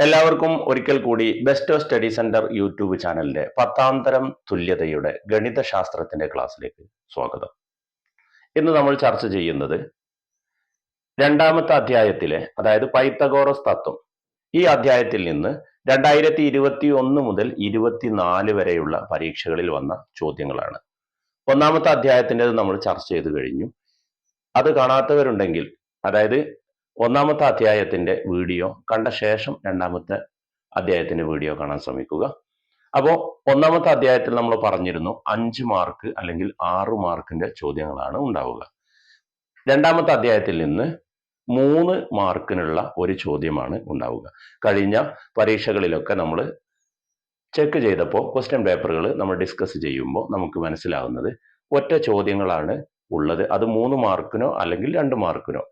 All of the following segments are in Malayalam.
എല്ലാവർക്കും ഒരിക്കൽ കൂടി ബെസ്റ്റ് സ്റ്റഡി സെന്റർ യൂട്യൂബ് ചാനലിന്റെ പത്താം തരം തുല്യതയുടെ ഗണിതശാസ്ത്രത്തിന്റെ ക്ലാസ്സിലേക്ക് സ്വാഗതം. ഇന്ന് നമ്മൾ ചർച്ച ചെയ്യുന്നത് രണ്ടാമത്തെ അധ്യായത്തിലെ അതായത് പൈത്തഗോറസ് തത്വം. ഈ അധ്യായത്തിൽ നിന്ന് രണ്ടായിരത്തി ഇരുപത്തി ഒന്ന് മുതൽ ഇരുപത്തിനാല് വരെയുള്ള പരീക്ഷകളിൽ വന്ന ചോദ്യങ്ങളാണ്. ഒന്നാമത്തെ അധ്യായത്തിന്റെത് നമ്മൾ ചർച്ച ചെയ്ത് കഴിഞ്ഞു. അത് കാണാത്തവരുണ്ടെങ്കിൽ അതായത് ഒന്നാമത്തെ അധ്യായത്തിന്റെ വീഡിയോ കണ്ട ശേഷം രണ്ടാമത്തെ അധ്യായത്തിന്റെ വീഡിയോ കാണാൻ ശ്രമിക്കുക. അപ്പോൾ ഒന്നാമത്തെ അധ്യായത്തിൽ നമ്മൾ പറഞ്ഞിരുന്നു അഞ്ച് മാർക്ക് അല്ലെങ്കിൽ ആറ് മാർക്കിന്റെ ചോദ്യങ്ങളാണ് ഉണ്ടാവുക. രണ്ടാമത്തെ അധ്യായത്തിൽ നിന്ന് മൂന്ന് മാർക്കിനുള്ള ഒരു ചോദ്യമാണ് ഉണ്ടാവുക. കഴിഞ്ഞ പരീക്ഷകളിലൊക്കെ നമ്മൾ ചെക്ക് ചെയ്തപ്പോൾ ക്വസ്റ്റ്യൻ പേപ്പറുകൾ നമ്മൾ ഡിസ്കസ് ചെയ്യുമ്പോൾ നമുക്ക് മനസ്സിലാവുന്നത് ഒറ്റ ചോദ്യങ്ങളാണ് ഉള്ളത്. അത് മൂന്ന് മാർക്കിനോ അല്ലെങ്കിൽ രണ്ട് മാർക്കിനോ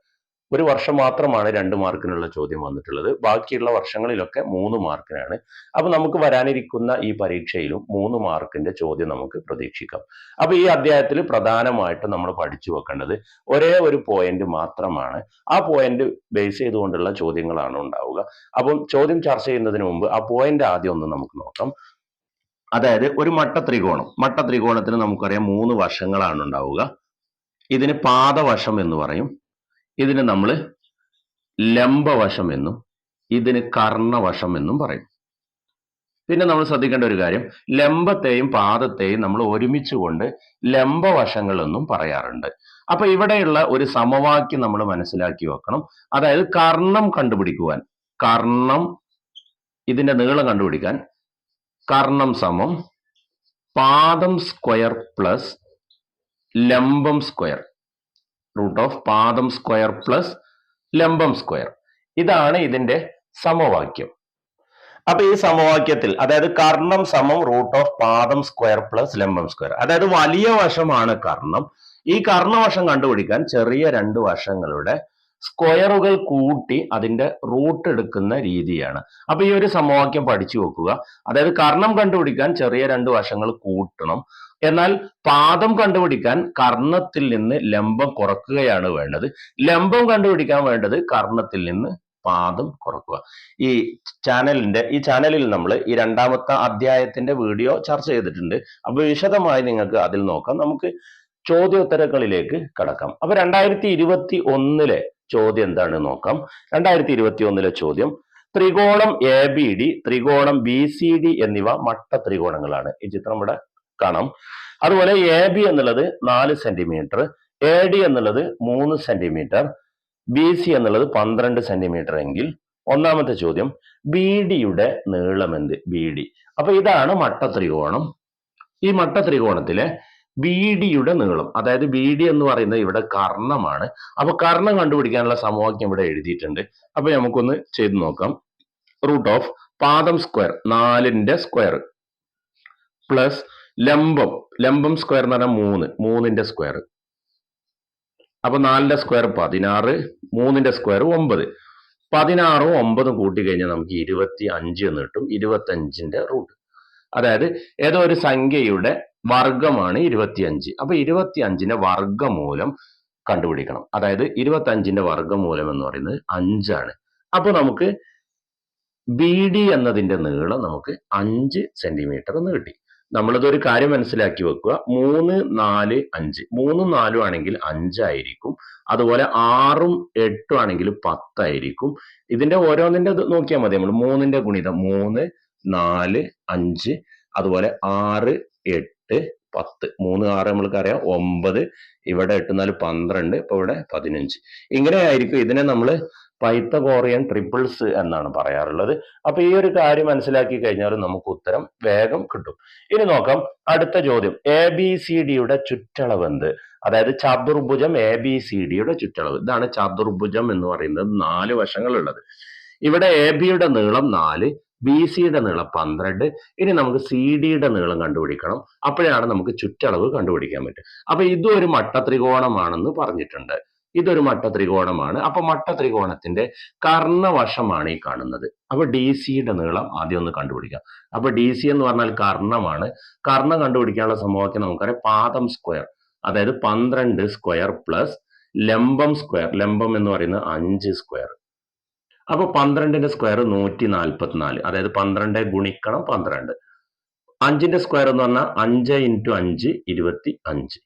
ഒരു വർഷം മാത്രമാണ് രണ്ട് മാർക്കിനുള്ള ചോദ്യം വന്നിട്ടുള്ളത്. ബാക്കിയുള്ള വർഷങ്ങളിലൊക്കെ മൂന്ന് മാർക്കിനാണ്. അപ്പൊ നമുക്ക് വരാനിരിക്കുന്ന ഈ പരീക്ഷയിലും മൂന്ന് മാർക്കിന്റെ ചോദ്യം നമുക്ക് പ്രതീക്ഷിക്കാം. അപ്പൊ ഈ അധ്യായത്തിൽ പ്രധാനമായിട്ടും നമ്മൾ പഠിച്ചു വെക്കേണ്ടത് ഒരേ ഒരു പോയിന്റ് മാത്രമാണ്. ആ പോയിന്റ് ബേസ് ചെയ്തുകൊണ്ടുള്ള ചോദ്യങ്ങളാണ് ഉണ്ടാവുക. അപ്പം ചോദ്യം ചർച്ച ചെയ്യുന്നതിന് മുമ്പ് ആ പോയിന്റ് ആദ്യം ഒന്ന് നമുക്ക് നോക്കാം. അതായത് ഒരു മട്ട ത്രികോണം മട്ട ത്രികോണത്തിന് നമുക്കറിയാം മൂന്ന് വശങ്ങളാണ് ഉണ്ടാവുക. ഇതിന് പാദവശം എന്ന് പറയും. ഇതിന് നമ്മൾ ലംബവശം എന്നും ഇതിന് കർണവശം എന്നും പറയും. പിന്നെ നമ്മൾ ശ്രദ്ധിക്കേണ്ട ഒരു കാര്യം ലംബത്തെയും പാദത്തെയും നമ്മൾ ഒരുമിച്ച് കൊണ്ട് ലംബവശങ്ങളെന്നും പറയാറുണ്ട്. അപ്പൊ ഇവിടെയുള്ള ഒരു സമവാക്യം നമ്മൾ മനസ്സിലാക്കി വെക്കണം. അതായത് കർണം കണ്ടുപിടിക്കുവാൻ കർണം ഇതിന്റെ നീളം കണ്ടുപിടിക്കാൻ കർണം സമം പാദം സ്ക്വയർ പ്ലസ് ലംബം സ്ക്വയർ. റൂട്ട് ഓഫ് പാദം സ്ക്വയർ പ്ലസ് ലംബം സ്ക്വയർ. ഇതാണ് ഇതിന്റെ സമവാക്യം. അപ്പൊ ഈ സമവാക്യത്തിൽ അതായത് കർണം സമം റൂട്ട് ഓഫ് പാദം സ്ക്വയർ പ്ലസ് ലംബം സ്ക്വയർ. അതായത് വലിയ വശമാണ് കർണം. ഈ കർണവശം കണ്ടുപിടിക്കാൻ ചെറിയ രണ്ട് വശങ്ങളുടെ സ്ക്വയറുകൾ കൂട്ടി അതിന്റെ റൂട്ട് എടുക്കുന്ന രീതിയാണ്. അപ്പൊ ഈ ഒരു സമവാക്യം പഠിച്ചു വെക്കുക. അതായത് കർണം കണ്ടുപിടിക്കാൻ ചെറിയ രണ്ട് വശങ്ങൾ കൂട്ടണം. എന്നാൽ പാദം കണ്ടുപിടിക്കാൻ കർണത്തിൽ നിന്ന് ലംബം കുറക്കുകയാണ് വേണ്ടത്. ലംബം കണ്ടുപിടിക്കാൻ വേണ്ടത് കർണത്തിൽ നിന്ന് പാദം കുറക്കുക. ഈ ചാനലിന്റെ ഈ ചാനലിൽ നമ്മൾ ഈ രണ്ടാമത്തെ അധ്യായത്തിന്റെ വീഡിയോ ചർച്ച ചെയ്തിട്ടുണ്ട്. അപ്പൊ വിശദമായി നിങ്ങൾക്ക് അതിൽ നോക്കാം. നമുക്ക് ചോദ്യോത്തരങ്ങളിലേക്ക് കടക്കാം. അപ്പൊ രണ്ടായിരത്തി ഇരുപത്തി ഒന്നിലെ ചോദ്യം എന്താണ് നോക്കാം. രണ്ടായിരത്തി ഇരുപത്തി ഒന്നിലെ ചോദ്യം ത്രികോണം എ ബി ഡി ത്രികോണം ബി സി ഡി എന്നിവ മട്ട ത്രികോണങ്ങളാണ്. ഈ ചിത്രം ഇവിടെ കാണാം. അതുപോലെ എ ബി എന്നുള്ളത് നാല് സെന്റിമീറ്റർ എ ഡി എന്നുള്ളത് മൂന്ന് സെന്റിമീറ്റർ ബി സി എന്നുള്ളത് പന്ത്രണ്ട് സെന്റിമീറ്റർ എങ്കിൽ ഒന്നാമത്തെ ചോദ്യം ബി ഡിയുടെ നീളം എന്ത്? ബി ഡി അപ്പൊ ഇതാണ് മട്ട ത്രികോണം ഈ മട്ട ത്രികോണത്തിലെ ബി ഡിയുടെ നീളം അതായത് ബി ഡി എന്ന് പറയുന്നത് ഇവിടെ കർണമാണ്. അപ്പൊ കർണം കണ്ടുപിടിക്കാനുള്ള സമവാക്യം ഇവിടെ എഴുതിയിട്ടുണ്ട്. അപ്പൊ നമുക്കൊന്ന് ചെയ്ത് നോക്കാം. റൂട്ട് ഓഫ് പാദം സ്ക്വയർ നാലിന്റെ സ്ക്വയർ പ്ലസ് ലംബം. ലംബം സ്ക്വയർ എന്ന് പറഞ്ഞാൽ മൂന്ന്. മൂന്നിന്റെ സ്ക്വയർ അപ്പൊ നാലിന്റെ സ്ക്വയർ പതിനാറ് മൂന്നിന്റെ സ്ക്വയർ ഒമ്പത്. പതിനാറും ഒമ്പതും കൂട്ടി കഴിഞ്ഞാൽ നമുക്ക് ഇരുപത്തി അഞ്ച് എന്ന് കിട്ടും. ഇരുപത്തി അഞ്ചിന്റെ റൂട്ട് അതായത് ഏതോ ഒരു സംഖ്യയുടെ വർഗമാണ് ഇരുപത്തിയഞ്ച്. അപ്പൊ ഇരുപത്തി അഞ്ചിന്റെ വർഗമൂലം കണ്ടുപിടിക്കണം. അതായത് ഇരുപത്തി അഞ്ചിന്റെ വർഗമൂലം എന്ന് പറയുന്നത് അഞ്ചാണ്. അപ്പൊ നമുക്ക് ബി ഡി എന്നതിന്റെ നീളം നമുക്ക് അഞ്ച് സെന്റിമീറ്റർ എന്ന് കിട്ടി. നമ്മളിതൊരു കാര്യം മനസ്സിലാക്കി വെക്കുക. മൂന്ന് നാല് അഞ്ച്. മൂന്നും നാലും ആണെങ്കിൽ അഞ്ചായിരിക്കും. അതുപോലെ ആറും എട്ടും ആണെങ്കിൽ പത്തായിരിക്കും. ഇതിന്റെ ഓരോന്നിന്റെ നോക്കിയാൽ മതി നമ്മൾ മൂന്നിന്റെ ഗുണിതം മൂന്ന് നാല് അഞ്ച്. അതുപോലെ ആറ് എട്ട് പത്ത്. മൂന്ന് ആറ് നമ്മൾക്ക് അറിയാം ഒമ്പത്. ഇവിടെ എട്ട് നാല് പന്ത്രണ്ട്. ഇപ്പൊ ഇവിടെ പതിനഞ്ച്. ഇങ്ങനെ ആയിരിക്കും ഇതിനെ നമ്മൾ പൈത്തഗോറിയൻ ട്രിപ്പിൾസ് എന്നാണ് പറയാറുള്ളത്. അപ്പൊ ഈ ഒരു കാര്യം മനസ്സിലാക്കി കഴിഞ്ഞാൽ നമുക്ക് ഉത്തരം വേഗം കിട്ടും. ഇനി നോക്കാം. അടുത്ത ചോദ്യം. എ ബി സി ഡിയുടെ ചുറ്റളവ് എന്ത്? അതായത് ചതുർഭുജം എ ബി സി ഡിയുടെ ചുറ്റളവ്. ഇതാണ് ചതുർഭുജം എന്ന് പറയുന്നത് നാല് വശങ്ങളുള്ളത്. ഇവിടെ എ ബിയുടെ നീളം നാല് ബി സിയുടെ നീളം പന്ത്രണ്ട്. ഇനി നമുക്ക് സി ഡിയുടെ നീളം കണ്ടുപിടിക്കണം. അപ്പോഴാണ് നമുക്ക് ചുറ്റളവ് കണ്ടുപിടിക്കാൻ പറ്റും അപ്പൊ ഇതും ഒരു മട്ട ത്രികോണമാണെന്ന് പറഞ്ഞിട്ടുണ്ട്. ഇതൊരു മട്ട ത്രികോണമാണ് അപ്പൊ മട്ട ത്രികോണത്തിന്റെ കർണവശമാണ് ഈ കാണുന്നത്. അപ്പൊ ഡി സിയുടെ നീളം ആദ്യം ഒന്ന് കണ്ടുപിടിക്കാം. അപ്പൊ ഡി സി എന്ന് പറഞ്ഞാൽ കർണമാണ്. കർണം കണ്ടുപിടിക്കാനുള്ള സമവാക്യം നമുക്കറിയാം. പാദം സ്ക്വയർ അതായത് പന്ത്രണ്ട് സ്ക്വയർ പ്ലസ് ലംബം സ്ക്വയർ. ലംബം എന്ന് പറയുന്നത് അഞ്ച് സ്ക്വയർ. അപ്പൊ പന്ത്രണ്ടിന്റെ സ്ക്വയർ നൂറ്റി നാൽപ്പത്തിനാല് അതായത് പന്ത്രണ്ട് ഗുണിക്കണം പന്ത്രണ്ട്. അഞ്ചിന്റെ സ്ക്വയർ എന്ന് പറഞ്ഞാൽ അഞ്ച് ഇന്റു അഞ്ച് ഇരുപത്തി അഞ്ച്.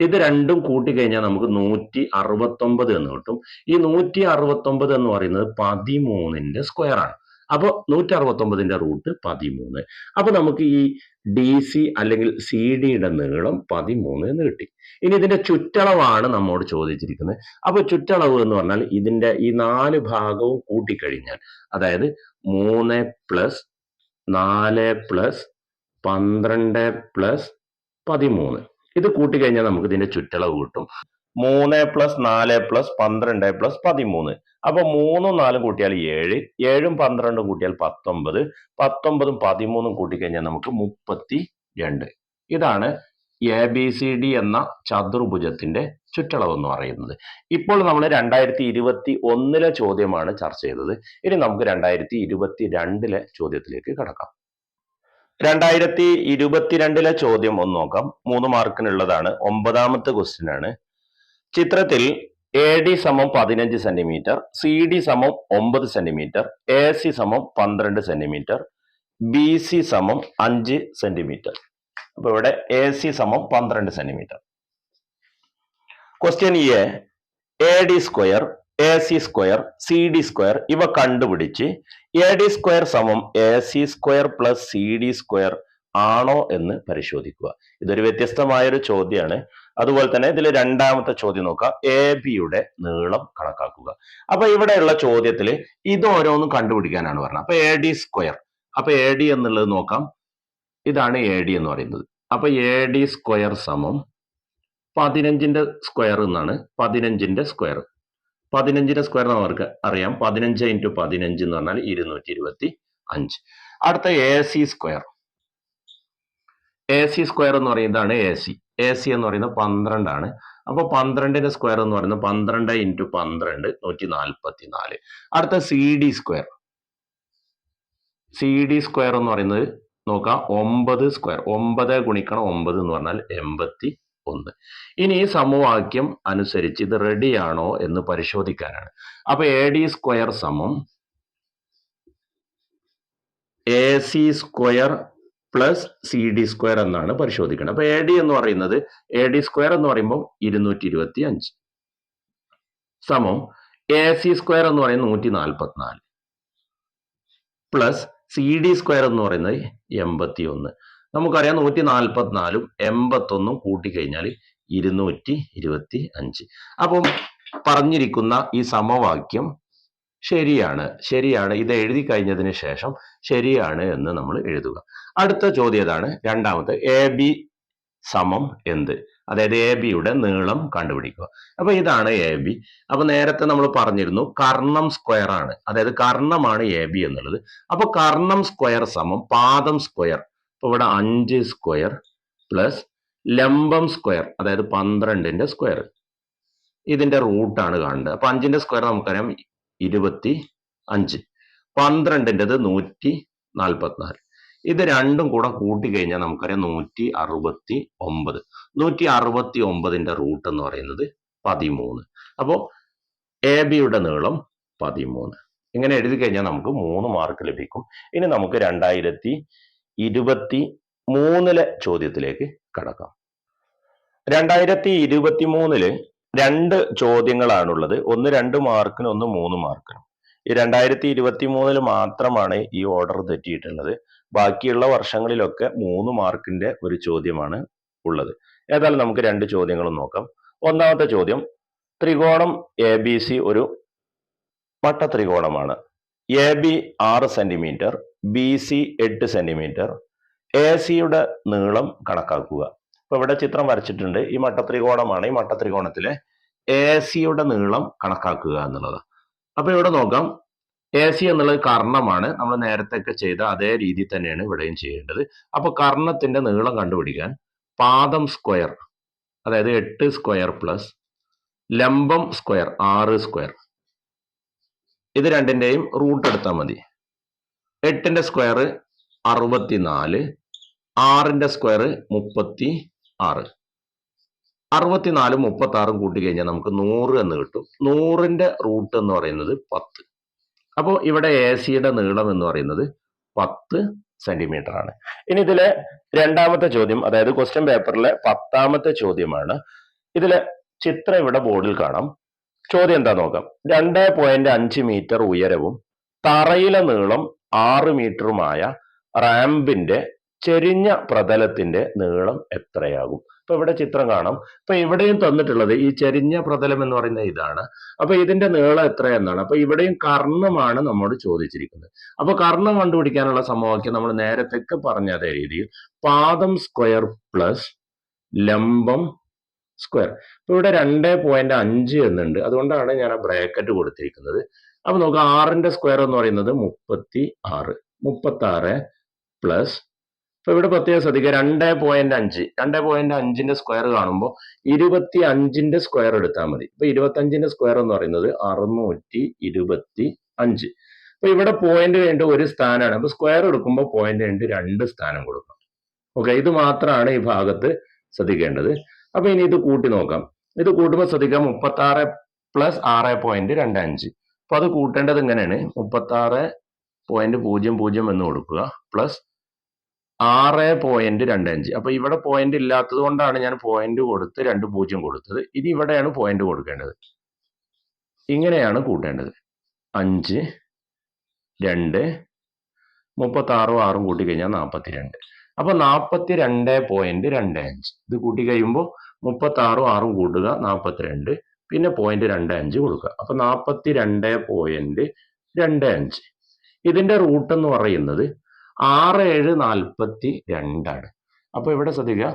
ഇത് രണ്ടും കൂട്ടിക്കഴിഞ്ഞാൽ നമുക്ക് നൂറ്റി അറുപത്തൊമ്പത് എന്ന് കിട്ടും. ഈ നൂറ്റി അറുപത്തൊമ്പത് എന്ന് പറയുന്നത് പതിമൂന്നിന്റെ സ്ക്വയർ ആണ്. അപ്പോൾ നൂറ്റി അറുപത്തൊമ്പതിന്റെ റൂട്ട് പതിമൂന്ന്. അപ്പൊ നമുക്ക് ഈ ഡി സി അല്ലെങ്കിൽ സി ഡിയുടെ നീളം പതിമൂന്ന് എന്ന് കിട്ടി. ഇനി ഇതിന്റെ ചുറ്റളവാണ് നമ്മോട് ചോദിച്ചിരിക്കുന്നത്. അപ്പൊ ചുറ്റളവ് എന്ന് പറഞ്ഞാൽ ഇതിന്റെ ഈ നാല് ഭാഗവും കൂട്ടിക്കഴിഞ്ഞാൽ അതായത് മൂന്ന് പ്ലസ് നാല് പ്ലസ് പന്ത്രണ്ട് പ്ലസ് പതിമൂന്ന്. ഇത് കൂട്ടിക്കഴിഞ്ഞാൽ നമുക്ക് ഇതിന്റെ ചുറ്റളവ് കിട്ടും. മൂന്ന് പ്ലസ് നാല് പ്ലസ് പന്ത്രണ്ട് പ്ലസ് പതിമൂന്ന്. അപ്പൊ മൂന്നും നാലും കൂട്ടിയാൽ ഏഴ് ഏഴും പന്ത്രണ്ടും കൂട്ടിയാൽ പത്തൊമ്പത് പത്തൊമ്പതും പതിമൂന്നും കൂട്ടിക്കഴിഞ്ഞാൽ നമുക്ക് മുപ്പത്തി രണ്ട് ഇതാണ് എ ബി സി ഡി എന്ന ചതുർഭുജത്തിന്റെ ചുറ്റളവ് എന്ന് പറയുന്നത്. ഇപ്പോൾ നമ്മൾ രണ്ടായിരത്തി ഇരുപത്തി ഒന്നിലെ ചോദ്യമാണ് ചർച്ച ചെയ്തത്. ഇനി നമുക്ക് രണ്ടായിരത്തി ഇരുപത്തി രണ്ടിലെ ചോദ്യത്തിലേക്ക് കടക്കാം. രണ്ടായിരത്തി ഇരുപത്തിരണ്ടിലെ ചോദ്യം ഒന്ന് നോക്കാം. മൂന്ന് മാർക്കിനുള്ളതാണ്. ഒമ്പതാമത്തെ ക്വസ്റ്റ്യൻ ആണ് ചിത്രത്തിൽ എ ഡി സമം പതിനഞ്ച് സെന്റിമീറ്റർ സി ഡി സമം ഒമ്പത് സെന്റിമീറ്റർ എ സി സമം പന്ത്രണ്ട് സെന്റിമീറ്റർ ബി സി സമം അഞ്ച് സെന്റിമീറ്റർ. അപ്പൊ ഇവിടെ എ സി സമം പന്ത്രണ്ട് centimetre. Question A A D square A C square C D square ഇവ കണ്ടുപിടിച്ച് എ ഡി സ്ക്വയർ സമം A C square plus C D square ആണോ എന്ന് പരിശോധിക്കുക. ഇതൊരു വ്യത്യസ്തമായൊരു ചോദ്യമാണ് അതുപോലെ തന്നെ ഇതിൽ രണ്ടാമത്തെ ചോദ്യം നോക്കാം എ ബിയുടെ നീളം കണക്കാക്കുക. അപ്പൊ ഇവിടെയുള്ള ചോദ്യത്തിൽ ഇത് ഓരോന്നും കണ്ടുപിടിക്കാനാണ് പറഞ്ഞത്. അപ്പൊ എ ഡി സ്ക്വയർ അപ്പൊ എ ഡി എന്നുള്ളത് നോക്കാം. ഇതാണ് എ ഡി എന്ന് പറയുന്നത്. അപ്പൊ എ ഡി സ്ക്വയർ സമം പതിനഞ്ചിന്റെ സ്ക്വയർ എന്നാണ്. പതിനഞ്ചിന്റെ സ്ക്വയർ പതിനഞ്ചിന്റെ സ്ക്വയർ നമുക്ക് അറിയാം. പതിനഞ്ച് ഇന്റു പതിനഞ്ച് എന്ന് പറഞ്ഞാൽ ഇരുന്നൂറ്റി ഇരുപത്തി അഞ്ച്. അടുത്ത A C square A C square എന്ന് പറയുന്നതാണ് എ സി എ സി എന്ന് പറയുന്നത് പന്ത്രണ്ടാണ്. അപ്പൊ പന്ത്രണ്ടിന്റെ സ്ക്വയർ എന്ന് പറയുന്നത് പന്ത്രണ്ട് ഇന്റു പന്ത്രണ്ട് നൂറ്റി നാൽപ്പത്തി നാല് അടുത്ത C D square C D square എന്ന് പറയുന്നത് നോക്കാം ഒമ്പത് സ്ക്വയർ ഒമ്പത് ഗുണിക്കണം ഒമ്പത് എന്ന് പറഞ്ഞാൽ എൺപത്തി ഒന്ന്. ഇനി ഈ സമവാക്യം അനുസരിച്ച് ഇത് റെഡിയാണോ എന്ന് പരിശോധിക്കാനാണ്. അപ്പൊ എ ഡി സ്ക്വയർ സമം A C square plus C D square എന്നാണ് പരിശോധിക്കുന്നത് അപ്പൊ എ ഡി എന്ന് പറയുന്നത് എ ഡി സ്ക്വയർ എന്ന് പറയുമ്പോൾ ഇരുന്നൂറ്റി ഇരുപത്തി അഞ്ച് സമം എ സി സ്ക്വയർ എന്ന് പറയുന്നത് നൂറ്റി നാൽപ്പത്തിനാല് പ്ലസ് സി ഡി സ്ക്വയർ എന്ന് പറയുന്നത് എൺപത്തി ഒന്ന് നമുക്കറിയാം നൂറ്റി നാൽപ്പത്തിനാലും എൺപത്തൊന്നും കൂട്ടിക്കഴിഞ്ഞാൽ ഇരുന്നൂറ്റി ഇരുപത്തി അഞ്ച് അപ്പം പറഞ്ഞിരിക്കുന്ന ഈ സമവാക്യം ശരിയാണ്. ശരിയാണ്. ഇത് എഴുതി കഴിഞ്ഞതിന് ശേഷം ശരിയാണ് എന്ന് നമ്മൾ എഴുതുക. അടുത്ത ചോദ്യം ഏതാണ്? രണ്ടാമത്തെ എ ബി സമം എന്ത്? അതായത് എ ബിയുടെ നീളം കണ്ടുപിടിക്കുക. അപ്പൊ ഇതാണ് എ ബി. അപ്പൊ നേരത്തെ നമ്മൾ പറഞ്ഞിരുന്നു കർണം സ്ക്വയർ ആണ് അതായത് കർണമാണ് എ ബി എന്നുള്ളത്. അപ്പൊ കർണം സ്ക്വയർ സമം പാദം സ്ക്വയർ അപ്പൊ ഇവിടെ അഞ്ച് സ്ക്വയർ പ്ലസ് ലംബം സ്ക്വയർ അതായത് പന്ത്രണ്ടിന്റെ സ്ക്വയർ ഇതിന്റെ റൂട്ടാണ് കാണേണ്ടത് അപ്പൊ അഞ്ചിന്റെ സ്ക്വയർ നമുക്കറിയാം ഇരുപത്തി അഞ്ച്. പന്ത്രണ്ടിന്റെത് നൂറ്റി നാൽപ്പത്തിനാല്. ഇത് രണ്ടും കൂടെ കൂട്ടിക്കഴിഞ്ഞാൽ നമുക്കറിയാം നൂറ്റി അറുപത്തി ഒമ്പത്. നൂറ്റി അറുപത്തി ഒമ്പതിന്റെ റൂട്ട് എന്ന് പറയുന്നത് പതിമൂന്ന്. അപ്പോൾ എ ബിയുടെ നീളം പതിമൂന്ന്. ഇങ്ങനെ എഴുതി കഴിഞ്ഞാൽ നമുക്ക് മൂന്ന് മാർക്ക് ലഭിക്കും. ഇനി നമുക്ക് രണ്ടായിരത്തി ഇരുപത്തി മൂന്നിലെ ചോദ്യത്തിലേക്ക് കടക്കാം. രണ്ടായിരത്തി ഇരുപത്തി മൂന്നിൽ രണ്ട് ചോദ്യങ്ങളാണുള്ളത്. ഒന്ന് രണ്ട് മാർക്കിനും ഒന്ന് മൂന്ന് മാർക്കിനും. ഈ രണ്ടായിരത്തി ഇരുപത്തി മൂന്നിൽ മാത്രമാണ് ഈ ഓർഡർ തെറ്റിയിട്ടുള്ളത്. ബാക്കിയുള്ള വർഷങ്ങളിലൊക്കെ മൂന്ന് മാർക്കിന്റെ ഒരു ചോദ്യമാണ് ഉള്ളത്. ഏതായാലും നമുക്ക് രണ്ട് ചോദ്യങ്ങളും നോക്കാം. ഒന്നാമത്തെ ചോദ്യം ത്രികോണം എ ബി സി ഒരു വട്ട ത്രികോണമാണ് എ ബി ആറ് സെന്റിമീറ്റർ ബി സി എട്ട് സെന്റിമീറ്റർ എ സിയുടെ നീളം കണക്കാക്കുക. ഇപ്പൊ ഇവിടെ ചിത്രം വരച്ചിട്ടുണ്ട്. ഈ മട്ടത്രികോണമാണ്. ഈ മട്ടത്രികോണത്തിലെ എ സിയുടെ നീളം കണക്കാക്കുക എന്നുള്ളത്. അപ്പൊ ഇവിടെ നോക്കാം. എ സി എന്നുള്ളത് കർണമാണ്. നമ്മൾ നേരത്തെ ഒക്കെ ചെയ്ത അതേ രീതി തന്നെയാണ് ഇവിടെയും ചെയ്യേണ്ടത്. അപ്പൊ കർണത്തിന്റെ നീളം കണ്ടുപിടിക്കാൻ പാദം സ്ക്വയർ അതായത് എട്ട് സ്ക്വയർ പ്ലസ് ലംബം സ്ക്വയർ ആറ് സ്ക്വയർ. ഇത് രണ്ടിന്റെയും റൂട്ട് എടുത്താൽ മതി. എട്ടിന്റെ സ്ക്വയർ അറുപത്തിനാല് ആറിന്റെ സ്ക്വയർ മുപ്പത്തി ആറ് അറുപത്തിനാലും മുപ്പത്തി ആറും കഴിഞ്ഞാൽ നമുക്ക് നൂറ് എന്ന് കിട്ടും. നൂറിന്റെ റൂട്ട് എന്ന് പറയുന്നത് പത്ത്. അപ്പോൾ ഇവിടെ എ സിയുടെ നീളം എന്ന് പറയുന്നത് പത്ത് സെന്റിമീറ്റർ ആണ്. ഇനി ഇതിലെ രണ്ടാമത്തെ ചോദ്യം അതായത് ക്വസ്റ്റ്യൻ പേപ്പറിലെ പത്താമത്തെ ചോദ്യമാണ്. ഇതിലെ ചിത്രം ഇവിടെ ബോർഡിൽ കാണാം. ചോദ്യം എന്താ നോക്കാം? രണ്ട് പോയിന്റ് അഞ്ച് മീറ്റർ ഉയരവും തറയിലെ നീളം ആറ് മീറ്ററുമായ റാമ്പിന്റെ ചെരിഞ്ഞ പ്രതലത്തിന്റെ നീളം എത്രയാകും? ഇപ്പൊ ഇവിടെ ചിത്രം കാണാം. ഇപ്പൊ ഇവിടെയും തന്നിട്ടുള്ളത് ഈ ചെരിഞ്ഞ പ്രതലം എന്ന് പറയുന്ന ഇതാണ്. അപ്പൊ ഇതിന്റെ നീളം എത്രയെന്നാണ്. അപ്പൊ ഇവിടെയും കർണമാണ് നമ്മോട് ചോദിച്ചിരിക്കുന്നത്. അപ്പൊ കർണം കണ്ടുപിടിക്കാനുള്ള സമവാക്യം നമ്മൾ നേരത്തെ പറഞ്ഞ അതേ രീതിയിൽ പാദം സ്ക്വയർ പ്ലസ് ലംബം സ്ക്വയർ. ഇപ്പൊ ഇവിടെ രണ്ട് പോയിന്റ് അഞ്ച് എന്നുണ്ട്. അതുകൊണ്ടാണ് ഞാൻ ആ ബ്രാക്കറ്റ് കൊടുത്തിരിക്കുന്നത്. അപ്പൊ നമുക്ക് ആറിന്റെ സ്ക്വയർ എന്ന് പറയുന്നത് മുപ്പത്തി ആറ് മുപ്പത്തി ആറ് പ്ലസ് ഇപ്പൊ ഇവിടെ പ്രത്യേകം ശ്രദ്ധിക്കുക രണ്ട് പോയിന്റ് അഞ്ച്. രണ്ട് പോയിന്റ് അഞ്ചിന്റെ സ്ക്വയർ കാണുമ്പോൾ ഇരുപത്തി അഞ്ചിന്റെ സ്ക്വയർ എടുത്താൽ മതി. ഇപ്പൊ ഇരുപത്തി അഞ്ചിന്റെ സ്ക്വയർ എന്ന് പറയുന്നത് അറുന്നൂറ്റി ഇരുപത്തി അഞ്ച് അപ്പൊ ഇവിടെ പോയിന്റ് കഴിഞ്ഞിട്ട് ഒരു സ്ഥാനമാണ്. അപ്പൊ സ്ക്വയർ എടുക്കുമ്പോൾ പോയിന്റ് കഴിഞ്ഞിട്ട് രണ്ട് സ്ഥാനം കൊടുക്കണം. ഓക്കെ ഇത് മാത്രമാണ് ഈ ഭാഗത്ത് ശ്രദ്ധിക്കേണ്ടത്. അപ്പൊ ഇനി ഇത് കൂട്ടി നോക്കാം. ഇത് കൂട്ടുമ്പോൾ ശ്രദ്ധിക്കാം മുപ്പത്തി ആറ് പ്ലസ് ആറ് പോയിന്റ് രണ്ട് അഞ്ച്. അപ്പൊ അത് കൂട്ടേണ്ടത് ഇങ്ങനെയാണ്. മുപ്പത്തി ആറ് പോയിന്റ് പൂജ്യം പൂജ്യം എന്ന് കൊടുക്കുക. പ്ലസ് ആറ് പോയിന്റ് രണ്ട് അഞ്ച്. അപ്പൊ ഇവിടെ പോയിന്റ് ഇല്ലാത്തത് കൊണ്ടാണ് ഞാൻ പോയിന്റ് കൊടുത്ത് രണ്ട് പൂജ്യം കൊടുത്തത്. ഇത് ഇവിടെയാണ് പോയിന്റ് കൊടുക്കേണ്ടത്. ഇങ്ങനെയാണ് കൂട്ടേണ്ടത്. അഞ്ച് രണ്ട് മുപ്പത്തി ആറും കൂട്ടി കഴിഞ്ഞാൽ നാൽപ്പത്തി രണ്ട് അപ്പൊ നാൽപ്പത്തി രണ്ട് പോയിന്റ് രണ്ട് അഞ്ച്. ഇത് കൂട്ടി കഴിയുമ്പോൾ മുപ്പത്തി ആറും ആറും കൂട്ടുക നാൽപ്പത്തിരണ്ട് പിന്നെ പോയിന്റ് രണ്ട് അഞ്ച് കൊടുക്കുക. അപ്പൊ നാൽപ്പത്തി രണ്ട് പോയിന്റ് രണ്ട് അഞ്ച്. ഇതിന്റെ റൂട്ട് എന്ന് പറയുന്നത് ആറ് ഏഴ് നാൽപ്പത്തി രണ്ടാണ് അപ്പൊ ഇവിടെ ശ്രദ്ധിക്കുക.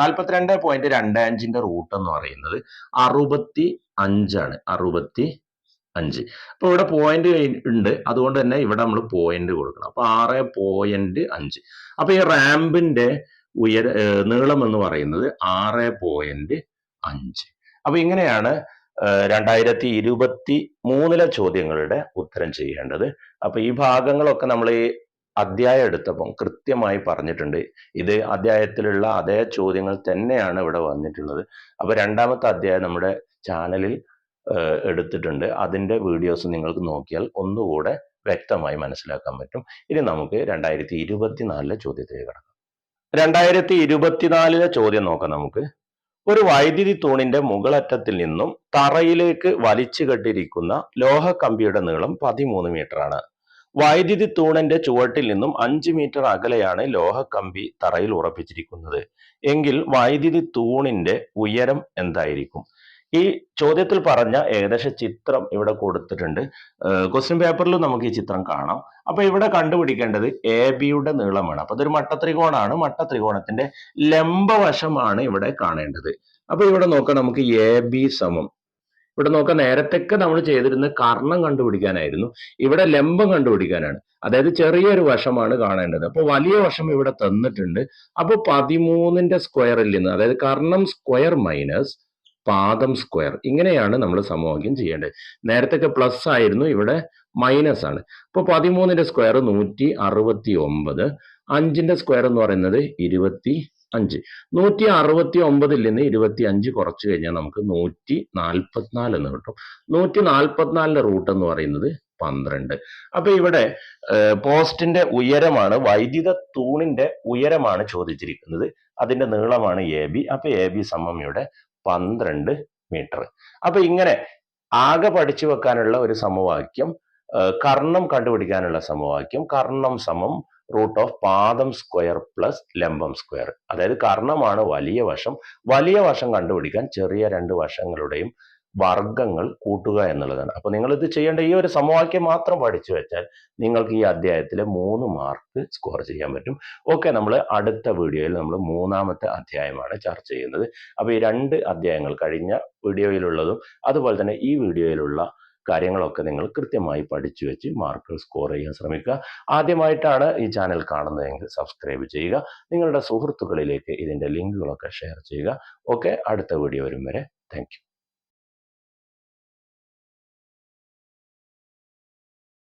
നാൽപ്പത്തിരണ്ട് പോയിന്റ് രണ്ട് അഞ്ചിന്റെ റൂട്ട് എന്ന് പറയുന്നത് അറുപത്തി അഞ്ചാണ് അറുപത്തി അഞ്ച് അപ്പൊ ഇവിടെ പോയിന്റ് ഉണ്ട്. അതുകൊണ്ട് തന്നെ ഇവിടെ നമ്മൾ പോയിന്റ് കൊടുക്കണം. അപ്പൊ ആറ് പോയിന്റ് അഞ്ച്. അപ്പൊ ഈ റാമ്പിന്റെ ഉയര നീളം എന്ന് പറയുന്നത് ആറ് പോയിന്റ് അഞ്ച്. അപ്പൊ ഇങ്ങനെയാണ് രണ്ടായിരത്തി ഇരുപത്തി മൂന്നിലെ ചോദ്യങ്ങളുടെ ഉത്തരം ചെയ്യേണ്ടത്. അപ്പൊ ഈ ഭാഗങ്ങളൊക്കെ നമ്മൾ ഈ അധ്യായം എടുത്തപ്പം കൃത്യമായി പറഞ്ഞിട്ടുണ്ട്. ഇത് അധ്യായത്തിലുള്ള അതേ ചോദ്യങ്ങൾ തന്നെയാണ് ഇവിടെ വന്നിട്ടുള്ളത്. അപ്പൊ രണ്ടാമത്തെ അധ്യായം നമ്മുടെ ചാനലിൽ എടുത്തിട്ടുണ്ട്. അതിന്റെ വീഡിയോസ് നിങ്ങൾക്ക് നോക്കിയാൽ ഒന്നുകൂടെ വ്യക്തമായി മനസ്സിലാക്കാൻ പറ്റും. ഇനി നമുക്ക് രണ്ടായിരത്തി ഇരുപത്തിനാലിലെ ചോദ്യത്തിലേക്ക് കടക്കാം. രണ്ടായിരത്തി ഇരുപത്തിനാലിലെ ചോദ്യം നോക്കാം നമുക്ക്. ഒരു വൈദ്യുതി തൂണിന്റെ മുകളറ്റത്തിൽ നിന്നും തറയിലേക്ക് വലിച്ചു കെട്ടിയിരിക്കുന്ന ലോഹ കമ്പിയുടെ നീളം പതിമൂന്ന് മീറ്റർ ആണ് വൈദ്യുതി തൂണിന്റെ ചുവട്ടിൽ നിന്നും അഞ്ച് മീറ്റർ അകലെയാണ് ലോഹ കമ്പി തറയിൽ ഉറപ്പിച്ചിരിക്കുന്നത്. എങ്കിൽ വൈദ്യുതി തൂണിന്റെ ഉയരം എന്തായിരിക്കും? ഈ ചോദ്യത്തിൽ പറഞ്ഞ ഏകദേശ ചിത്രം ഇവിടെ കൊടുത്തിട്ടുണ്ട്. ക്വസ്റ്റ്യൻ പേപ്പറിൽ നമുക്ക് ഈ ചിത്രം കാണാം. അപ്പൊ ഇവിടെ കണ്ടുപിടിക്കേണ്ടത് എ ബിയുടെ നീളമാണ്. അപ്പൊ ഇതൊരു മട്ടത്രികോണാണ്. മട്ടത്രികോണത്തിന്റെ ലംബവശമാണ് ഇവിടെ കാണേണ്ടത്. അപ്പൊ ഇവിടെ നോക്കാം നമുക്ക് എ ബി സമം. ഇവിടെ നോക്കാം നേരത്തൊക്കെ നമ്മൾ ചെയ്തിരുന്ന കർണം കണ്ടുപിടിക്കാനായിരുന്നു. ഇവിടെ ലംബം കണ്ടുപിടിക്കാനാണ്. അതായത് ചെറിയൊരു വശമാണ് കാണേണ്ടത്. അപ്പൊ വലിയ വശം ഇവിടെ തന്നിട്ടുണ്ട്. അപ്പൊ പതിമൂന്നിന്റെ സ്ക്വയറിൽ നിന്ന് അതായത് കർണം സ്ക്വയർ മൈനസ് പാദം സ്ക്വയർ ഇങ്ങനെയാണ് നമ്മൾ സമവാക്യം ചെയ്യേണ്ടത്. നേരത്തെ പ്ലസ് ആയിരുന്നു. ഇവിടെ മൈനസ് ആണ്. ഇപ്പൊ പതിമൂന്നിന്റെ സ്ക്വയർ നൂറ്റി അറുപത്തി ഒമ്പത് അഞ്ചിന്റെ സ്ക്വയർ എന്ന് പറയുന്നത് ഇരുപത്തി അഞ്ച് നൂറ്റി അറുപത്തി ഒമ്പതിൽ നിന്ന് ഇരുപത്തി അഞ്ച് കുറച്ച് കഴിഞ്ഞാൽ നമുക്ക് നൂറ്റി നാൽപ്പത്തിനാല് എന്ന് കിട്ടും. നൂറ്റി നാൽപ്പത്തിനാലിന്റെ റൂട്ട് എന്ന് പറയുന്നത് പന്ത്രണ്ട്. അപ്പൊ ഇവിടെ പോസ്റ്റിന്റെ ഉയരമാണ് വൈദ്യുത തൂണിന്റെ ഉയരമാണ് ചോദിച്ചിരിക്കുന്നത്. അതിന്റെ നീളമാണ് എ ബി അപ്പൊ എ ബി സമം ഇവിടെ പന്ത്രണ്ട് മീറ്റർ. അപ്പൊ ഇങ്ങനെ ആകെ പഠിച്ചു വെക്കാനുള്ള ഒരു സമവാക്യം കർണം കണ്ടുപിടിക്കാനുള്ള സമവാക്യം കർണം സമം റൂട്ട് ഓഫ് പാദം സ്ക്വയർ പ്ലസ് ലംബം സ്ക്വയർ. അതായത് കർണമാണ് വലിയ വശം. വലിയ വശം കണ്ടുപിടിക്കാൻ ചെറിയ രണ്ട് വശങ്ങളുടെയും വർഗങ്ങൾ കൂട്ടുക എന്നുള്ളതാണ്. അപ്പൊ നിങ്ങൾ ഇത് ചെയ്യേണ്ട ഈ ഒരു സമവാക്യം മാത്രം പഠിച്ചു വെച്ചാൽ നിങ്ങൾക്ക് ഈ അധ്യായത്തിലെ മൂന്ന് മാർക്ക് സ്കോർ ചെയ്യാൻ പറ്റും. ഓക്കെ നമ്മൾ അടുത്ത വീഡിയോയിൽ നമ്മൾ മൂന്നാമത്തെ അധ്യായമാണ് ചർച്ച ചെയ്യുന്നത്. അപ്പൊ ഈ രണ്ട് അധ്യായങ്ങൾ കഴിഞ്ഞ വീഡിയോയിലുള്ളതും അതുപോലെ തന്നെ ഈ വീഡിയോയിലുള്ള കാര്യങ്ങളൊക്കെ നിങ്ങൾ കൃത്യമായി പഠിച്ചു വെച്ച് മാർക്കുകൾ സ്കോർ ചെയ്യാൻ ശ്രമിക്കുക. ആദ്യമായിട്ടാണ് ഈ ചാനൽ കാണുന്നതെങ്കിൽ സബ്സ്ക്രൈബ് ചെയ്യുക. നിങ്ങളുടെ സുഹൃത്തുക്കളിലേക്ക് ഇതിന്റെ ലിങ്കുകളൊക്കെ ഷെയർ ചെയ്യുക. ഓക്കെ അടുത്ത വീഡിയോ വരും വരെ. താങ്ക്